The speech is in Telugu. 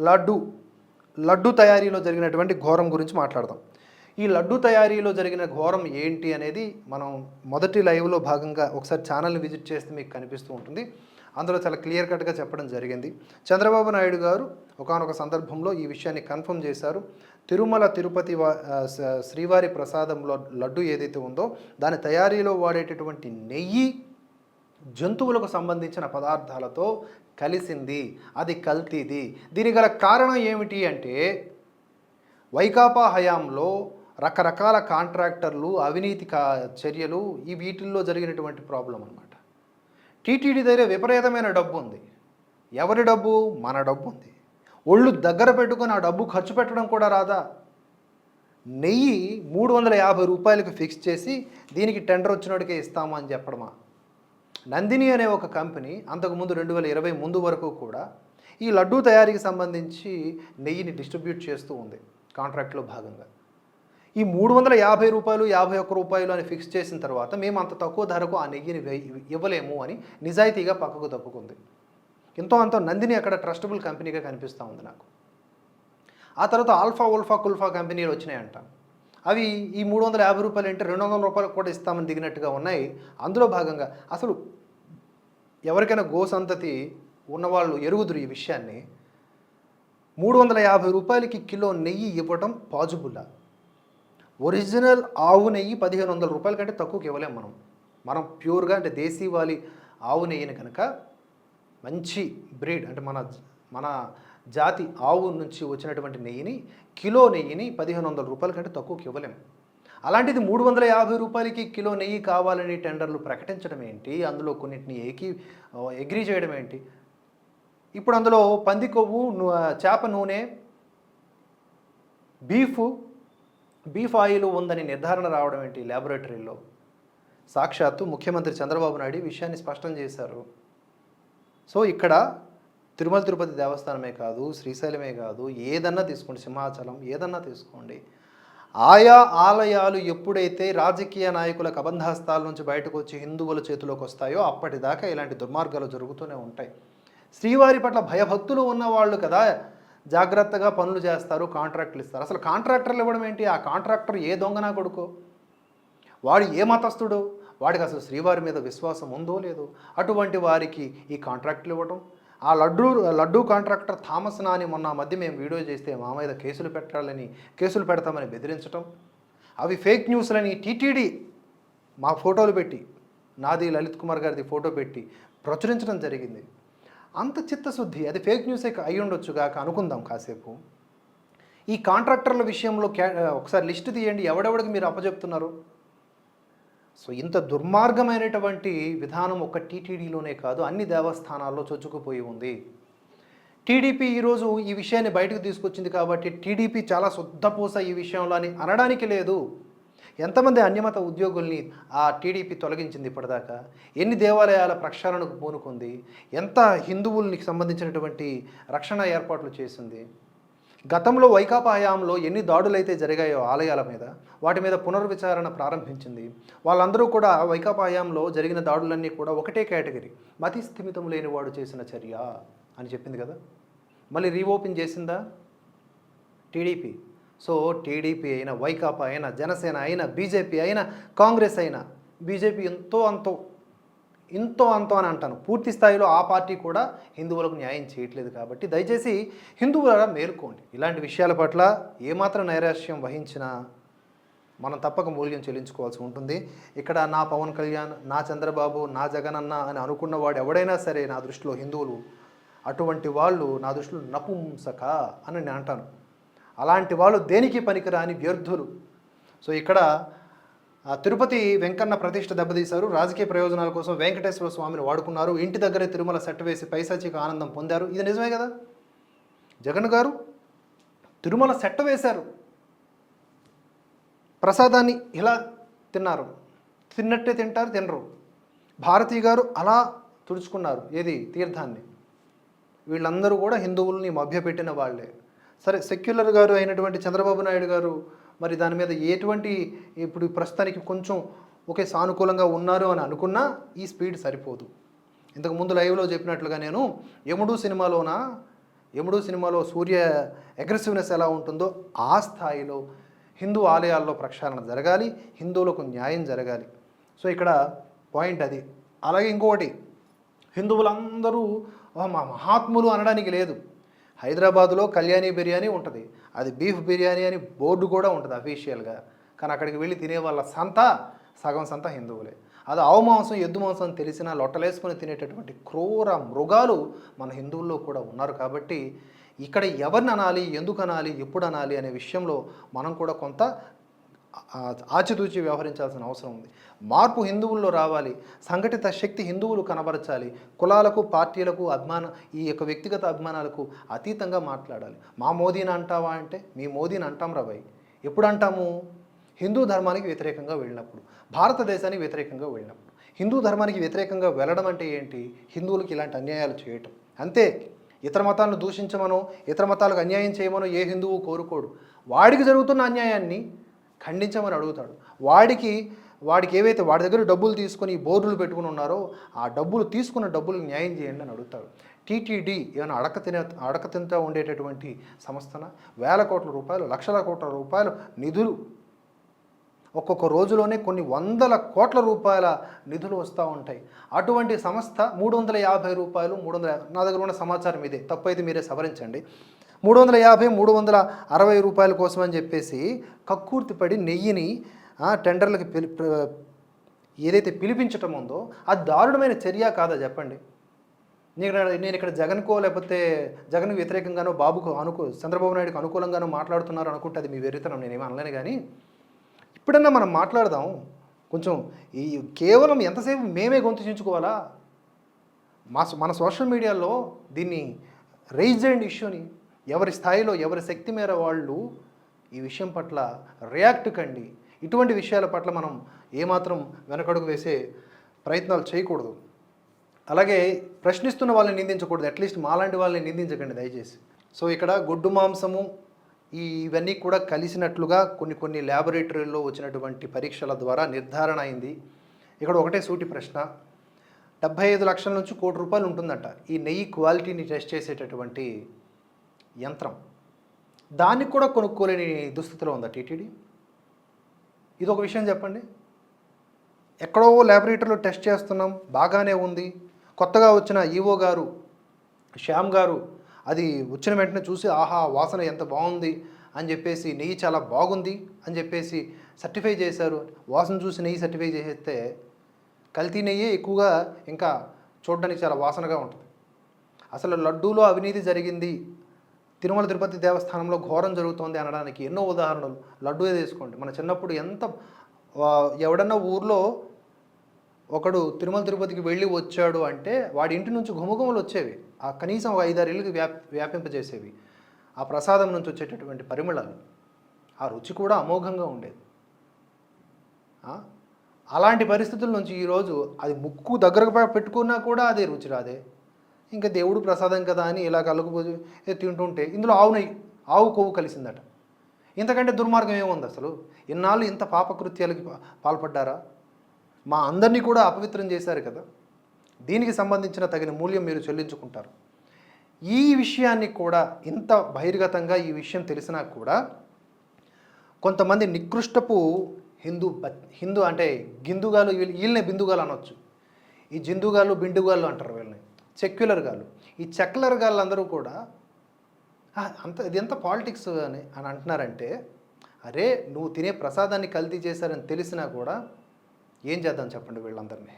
లడ్డు లడ్డు తయారీలో జరిగినటువంటి ఘోరం గురించి మాట్లాడదాం. ఈ లడ్డు తయారీలో జరిగిన ఘోరం ఏంటి అనేది మనం మొదటి లైవ్లో భాగంగా ఒకసారి ఛానల్ని విజిట్ చేస్తే మీకు కనిపిస్తూ ఉంటుంది. అందులో చాలా క్లియర్ కట్గా చెప్పడం జరిగింది. చంద్రబాబు నాయుడు గారు ఒకానొక సందర్భంలో ఈ విషయాన్ని కన్ఫర్మ్ చేశారు. తిరుమల తిరుపతి వా- శ్రీవారి ప్రసాదంలో లడ్డు ఏదైతే ఉందో దాని తయారీలో వాడేటటువంటి నెయ్యి జంతువులకు సంబంధించిన పదార్థాలతో కలిసింది. అది కల్తీది. దీనికి గల కారణం ఏమిటి అంటే వైకాపా హయాంలో రకరకాల కాంట్రాక్టర్లు అవినీతి కా చర్యలు ఈ వీటిల్లో జరిగినటువంటి ప్రాబ్లం అనమాట టీటీడీ దగ్గర విపరీతమైన డబ్బు ఉంది. ఎవరి డబ్బు? మన డబ్బు ఉంది. ఒళ్ళు దగ్గర పెట్టుకొని ఆ డబ్బు ఖర్చు పెట్టడం కూడా రాదా? నెయ్యి మూడు వందల యాభై రూపాయలకు ఫిక్స్ చేసి దీనికి టెండర్ వచ్చినోడికే ఇస్తామని చెప్పడమా? నందిని అనే ఒక కంపెనీ అంతకుముందు రెండు వేల ఇరవై ముందు వరకు కూడా ఈ లడ్డూ తయారీకి సంబంధించి నెయ్యిని డిస్ట్రిబ్యూట్ చేస్తూ ఉంది కాంట్రాక్ట్లో భాగంగా. ఈ మూడు వందల యాభై రూపాయలు యాభై ఒక్క రూపాయలు అని ఫిక్స్ చేసిన తర్వాత మేము అంత తక్కువ ధరకు ఆ నెయ్యిని ఇవ్వలేము అని నిజాయితీగా పక్కకు తప్పుకుంది ఎంతో అంత నందిని అక్కడ ట్రస్టబుల్ కంపెనీగా కనిపిస్తూ ఉంది నాకు. ఆ తర్వాత ఆల్ఫా ఉల్ఫా కుల్ఫా కంపెనీలు వచ్చినాయంట. అవి ఈ మూడు వందల యాభై రూపాయలు అంటే రెండు వందల రూపాయలు కూడా ఇస్తామని దిగినట్టుగా ఉన్నాయి. అందులో భాగంగా అసలు ఎవరికైనా గోసంతతి ఉన్నవాళ్ళు ఎరుగుదురు ఈ విషయాన్ని. మూడు వందల యాభై రూపాయలకి కిలో నెయ్యి ఇవ్వటం పాజిబుల్లా ఒరిజినల్ ఆవు నెయ్యి పదిహేను వందల రూపాయల కంటే తక్కువకి ఇవ్వలేం మనం. మనం ప్యూర్గా అంటే దేశీవాలి ఆవు నెయ్యిని కనుక మంచి బ్రీడ్ అంటే మన మన జాతి ఆవు నుంచి వచ్చినటువంటి నెయ్యిని కిలో నెయ్యిని పదిహేను వందల రూపాయల కంటే తక్కువకి ఇవ్వలేము. అలాంటిది మూడు వందల యాభై రూపాయలకి కిలో నెయ్యి కావాలని టెండర్లు ప్రకటించడం ఏంటి? అందులో కొన్నిటిని ఏకీ ఎగ్రీ చేయడం ఏంటి? ఇప్పుడు అందులో పంది కొవ్వు చేప నూనె బీఫ్ బీఫ్ ఆయిల్ ఉందని నిర్ధారణ రావడం ఏంటి ల్యాబొరేటరీలో సాక్షాత్తు ముఖ్యమంత్రి చంద్రబాబు నాయుడు విషయాన్ని స్పష్టం చేశారు. సో ఇక్కడ తిరుమల తిరుపతి దేవస్థానమే కాదు శ్రీశైలమే కాదు ఏదన్నా తీసుకోండి సింహాచలం ఏదన్నా తీసుకోండి. ఆయా ఆలయాలు ఎప్పుడైతే రాజకీయ నాయకుల కబంధాస్తాల నుంచి బయటకు వచ్చి హిందువుల చేతిలోకి వస్తాయో అప్పటిదాకా ఇలాంటి దుర్మార్గాలు జరుగుతూనే ఉంటాయి. శ్రీవారి పట్ల భయభక్తులు ఉన్నవాళ్ళు కదా జాగ్రత్తగా పనులు చేస్తారు కాంట్రాక్టులు ఇస్తారు. అసలు కాంట్రాక్టర్లు ఇవ్వడం ఏంటి? ఆ కాంట్రాక్టర్ ఏ దొంగనా కొడుకో? వాడు ఏ మతస్థుడు? వాడికి అసలు శ్రీవారి మీద విశ్వాసం ఉందో లేదో? అటువంటి వారికి ఈ కాంట్రాక్టులు ఇవ్వడం ఆ లడ్డూ లడ్డూ కాంట్రాక్టర్ థామస్ నాని మొన్న మధ్య మేము వీడియో చేస్తే మా మీద కేసులు పెట్టాలని కేసులు పెడతామని బెదిరించడం అవి ఫేక్ న్యూస్లని టీటీడీ మా ఫోటోలు పెట్టి నాది లలిత్ కుమార్ గారిది ఫోటో పెట్టి ప్రచురించడం జరిగింది. అంత చిత్తశుద్ధి అది ఫేక్ న్యూసే అయి ఉండొచ్చు కాక అనుకుందాం కాసేపు. ఈ కాంట్రాక్టర్ల విషయంలో క్యా ఒకసారి లిస్ట్ తీయండి ఎవడెవడికి మీరు అప్పచెప్తున్నారు? సో ఇంత దుర్మార్గమైనటువంటి విధానం ఒక టీటీడీలోనే కాదు అన్ని దేవస్థానాల్లో చొచ్చుకుపోయి ఉంది. టీడీపీ ఈరోజు ఈ విషయాన్ని బయటకు తీసుకొచ్చింది కాబట్టి టీడీపీ చాలా శుద్ధపూస ఈ విషయంలో అని అనడానికి లేదు. ఎంతమంది అన్యమత ఉద్యోగుల్ని ఆ టీడీపీ తొలగించింది ఇప్పటిదాకా? ఎన్ని దేవాలయాల ప్రక్షాళనకు పూనుకుంది? ఎంత హిందువులకి సంబంధించినటువంటి రక్షణ ఏర్పాట్లు చేసింది? గతంలో వైకాపా హయాంలో ఎన్ని దాడులైతే జరిగాయో ఆలయాల మీద వాటి మీద పునర్విచారణ ప్రారంభించింది. వాళ్ళందరూ కూడా వైకాపా హయాంలో జరిగిన దాడులన్నీ కూడా ఒకటే కేటగిరీ మతి స్థిమితం లేని వాడు చేసిన చర్య అని చెప్పింది కదా. మళ్ళీ రీఓపెన్ చేసిందా? టీడీపీ. సో టీడీపీ అయినా వైకాపా అయినా జనసేన అయినా బీజేపీ అయినా కాంగ్రెస్ అయినా బీజేపీ ఎంతో అంతో ఇంతో అంతో అని అంటాను. పూర్తి స్థాయిలో ఆ పార్టీ కూడా హిందువులకు న్యాయం చేయట్లేదు కాబట్టి దయచేసి హిందువుల మేల్కోండి. ఇలాంటి విషయాల పట్ల ఏమాత్రం నైరాశ్యం వహించినా మనం తప్పక మూల్యం చెల్లించుకోవాల్సి ఉంటుంది. ఇక్కడ నా పవన్ కళ్యాణ్ నా చంద్రబాబు నా జగనన్న అని అనుకున్న వాడు ఎవడైనా సరే నా దృష్టిలో హిందువులు అటువంటి వాళ్ళు నా దృష్టిలో నపుంసక అని నేను అంటాను. అలాంటి వాళ్ళు దేనికి పనికిరాని వ్యర్థులు? సో ఇక్కడ తిరుపతి వెంకన్న ప్రతిష్ట దెబ్బతీశారు. రాజకీయ ప్రయోజనాల కోసం వెంకటేశ్వర స్వామిని వాడుకున్నారు. ఇంటి దగ్గరే తిరుమల సెట్ వేసి పైశాచిక ఆనందం పొందారు. ఇది నిజమే కదా? జగన్ గారు తిరుమల సెట్ వేశారు. ప్రసాదాన్ని ఇలా తిన్నారు? తిన్నట్టే తింటారు తినరు. భారతీ గారు అలా తుడుచుకున్నారు. ఏది? తీర్థాన్ని. వీళ్ళందరూ కూడా హిందువుల్ని మభ్యపెట్టిన వాళ్ళే. సరే సెక్యులర్ గారు అయినటువంటి చంద్రబాబు నాయుడు గారు మరి దాని మీద ఎటువంటి ఇప్పుడు ప్రస్తుతానికి కొంచెం ఒకే సానుకూలంగా ఉన్నారు అని అనుకున్నా ఈ స్పీడ్ సరిపోదు. ఇంతకు ముందు లైవ్లో చెప్పినట్లుగా నేను యముడు సినిమాలోన యముడు సినిమాలో సూర్య అగ్రెసివ్నెస్ ఎలా ఉంటుందో ఆ స్థాయిలో హిందూ ఆలయాల్లో ప్రక్షాళన జరగాలి హిందువులకు న్యాయం జరగాలి. సో ఇక్కడ పాయింట్ అది. అలాగే ఇంకొకటి హిందువులందరూ మా మహాత్ములు అనడానికి లేదు. హైదరాబాద్లో కళ్యాణి బిర్యానీ ఉంటుంది. అది బీఫ్ బిర్యానీ అని బోర్డు కూడా ఉంటుంది అఫీషియల్గా కానీ అక్కడికి వెళ్ళి తినే వాళ్ళ సంత సగం సంత హిందువులే. అది ఆవు మాంసం ఎద్దు మాంసం అని తెలిసినా లొట్టలేసుకొని తినేటటువంటి క్రూర మృగాలు మన హిందువుల్లో కూడా ఉన్నారు కాబట్టి ఇక్కడ ఎవరిని అనాలి ఎందుకు అనాలి ఎప్పుడు అనాలి అనే విషయంలో మనం కూడా కొంత ఆచితూచి వ్యవహరించాల్సిన అవసరం ఉంది. మార్పు హిందువుల్లో రావాలి సంఘటిత శక్తి హిందువులు కనబరచాలి కులాలకు పార్టీలకు అభిమాన ఈ యొక్క వ్యక్తిగత అభిమానాలకు అతీతంగా మాట్లాడాలి. మా మోదీని అంటావా అంటే మీ మోదీని అంటాం రవై. ఎప్పుడు అంటాము హిందూ ధర్మానికి వ్యతిరేకంగా వెళ్ళినప్పుడు భారతదేశానికి వ్యతిరేకంగా వెళ్ళినప్పుడు. హిందూ ధర్మానికి వ్యతిరేకంగా వెళ్ళడం అంటే ఏంటి? హిందువులకు ఇలాంటి అన్యాయాలు చేయటం. అంతే ఇతర మతాలను దూషించమనో ఇతర మతాలకు అన్యాయం చేయమనో ఏ హిందువు కోరుకోడు. వాడికి జరుగుతున్న అన్యాయాన్ని ఖండించమని అడుగుతాడు. వాడికి వాడికి ఏవైతే వాడి దగ్గర డబ్బులు తీసుకొని బోర్డులు పెట్టుకుని ఉన్నారో ఆ డబ్బులు తీసుకున్న డబ్బులు న్యాయం చేయండి అని అడుగుతాడు. టీటీడీ ఏమైనా అడక తినే అడక తింటూ ఉండేటటువంటి సంస్థన? వేల కోట్ల రూపాయలు లక్షల కోట్ల రూపాయలు నిధులు. ఒక్కొక్క రోజులోనే కొన్ని వందల కోట్ల రూపాయల నిధులు వస్తూ ఉంటాయి. అటువంటి సంస్థ మూడు వందల యాభై రూపాయలు మూడు వందల నా దగ్గర ఉన్న సమాచారం ఇదే. తప్పు అయితే మీరే సవరించండి. మూడు వందల యాభై మూడు వందల అరవై రూపాయల కోసం అని చెప్పేసి కక్కుర్తిపడి నెయ్యిని టెండర్లకు పిలి ఏదైతే పిలిపించటం ఉందో అది దారుణమైన చర్య కాదా చెప్పండి? నేను నేను ఇక్కడ జగన్కో లేకపోతే జగన్కు వ్యతిరేకంగానో బాబుకు అనుకూ చంద్రబాబు నాయుడుకు అనుకూలంగానో మాట్లాడుతున్నారు అనుకుంటే అది మీ వెరితనం నేనేమి అనలేను కానీ. ఇప్పుడన్నా మనం మాట్లాడదాం. కొంచెం ఈ కేవలం ఎంతసేపు మేమే గొంతు చించుకోవాలా? మా మన సోషల్ మీడియాలో దీన్ని రైజ్ అండ్ ఇష్యూని. ఎవరి స్థాయిలో ఎవరి శక్తి మేర వాళ్ళు ఈ విషయం పట్ల రియాక్ట్ కండి. ఇటువంటి విషయాల పట్ల మనం ఏమాత్రం వెనకడుగు వేసే ప్రయత్నాలు చేయకూడదు. అలాగే ప్రశ్నిస్తున్న వాళ్ళని నిందించకూడదు. అట్లీస్ట్ మాలాంటి వాళ్ళని నిందించకండి దయచేసి. సో ఇక్కడ గొడ్డు మాంసము ఈ ఇవన్నీ కూడా కలిసినట్లుగా కొన్ని కొన్ని ల్యాబొరేటరీల్లో వచ్చినటువంటి పరీక్షల ద్వారా నిర్ధారణ అయింది. ఇక్కడ ఒకటే సూటి ప్రశ్న. డెబ్బై ఐదు లక్షల నుంచి కోటి రూపాయలు ఉంటుందట. ఈ నెయ్యి క్వాలిటీని టెస్ట్ చేసేటటువంటి యంత్రం. దానికి కూడా కొనుక్కోలేని దుస్థితిలో ఉందా టీటీడీ. ఇది ఒక విషయం చెప్పండి. ఎక్కడో ల్యాబొరేటరీలో టెస్ట్ చేస్తున్నాం బాగానే ఉంది. కొత్తగా వచ్చిన ఈవో గారు శ్యామ్ గారు అది వచ్చిన వెంటనే చూసి ఆహా వాసన ఎంత బాగుంది అని చెప్పేసి నెయ్యి చాలా బాగుంది అని చెప్పేసి సర్టిఫై చేశారు. వాసన చూసి నెయ్యి సర్టిఫై చేసేస్తే కల్తీ నెయ్యి ఎక్కువగా ఇంకా చూడడానికి చాలా వాసనగా ఉంటుంది. అసలు లడ్డూలో అవినీతి జరిగింది తిరుమల తిరుపతి దేవస్థానంలో ఘోరం జరుగుతోంది అనడానికి ఎన్నో ఉదాహరణలు. లడ్డూ తీసుకోండి మన చిన్నప్పుడు ఎంత ఎవడన్నా ఊర్లో ఒకడు తిరుమల తిరుపతికి వెళ్ళి వచ్చాడు అంటే వాడి ఇంటి నుంచి ఘుమఘుమలు వచ్చేవి. ఆ కనీసం ఒక ఐదారేళ్ళకి వ్యాప్ వ్యాపింపజేసేవి. ఆ ప్రసాదం నుంచి వచ్చేటటువంటి పరిమళాలు. ఆ రుచి కూడా అమోఘంగా ఉండేది. అలాంటి పరిస్థితుల నుంచి ఈరోజు అది ముక్కు దగ్గరకు పెట్టుకున్నా కూడా అదే రుచి రాదే. ఇంకా దేవుడు ప్రసాదం కదా అని ఇలా కలుగుపోయి తింటుంటే ఇందులో ఆవు నెయ్యి ఆవు కొవ్వు కలిసిందట. ఇంతకంటే దుర్మార్గం ఏముంది అసలు? ఇన్నాళ్ళు ఇంత పాపకృత్యాలకి పాల్పడ్డారా? మా అందరినీ కూడా అపవిత్రం చేశారు కదా. దీనికి సంబంధించిన తగిన మూల్యం మీరు చెల్లించుకుంటారు. ఈ విషయాన్ని కూడా ఇంత బహిర్గతంగా ఈ విషయం తెలిసినా కూడా కొంతమంది నికృష్టపు హిందూ హిందూ అంటే గిందుగాలు వీళ్ళు వీళ్ళనే బిందుగాలు అనొచ్చు. ఈ జిందుగాలు బిండుగాలు అంటారు వీళ్ళని. సెక్యులర్ గాళ్ళు. ఈ సెక్యులర్ గాళ్ళందరూ కూడా అంత ఇది ఎంత పాలిటిక్స్ అని అని అంటున్నారంటే అరే నువ్వు తినే ప్రసాదాన్ని కల్తీ చేశారని తెలిసినా కూడా ఏం చేద్దాం చెప్పండి వీళ్ళందరినీ.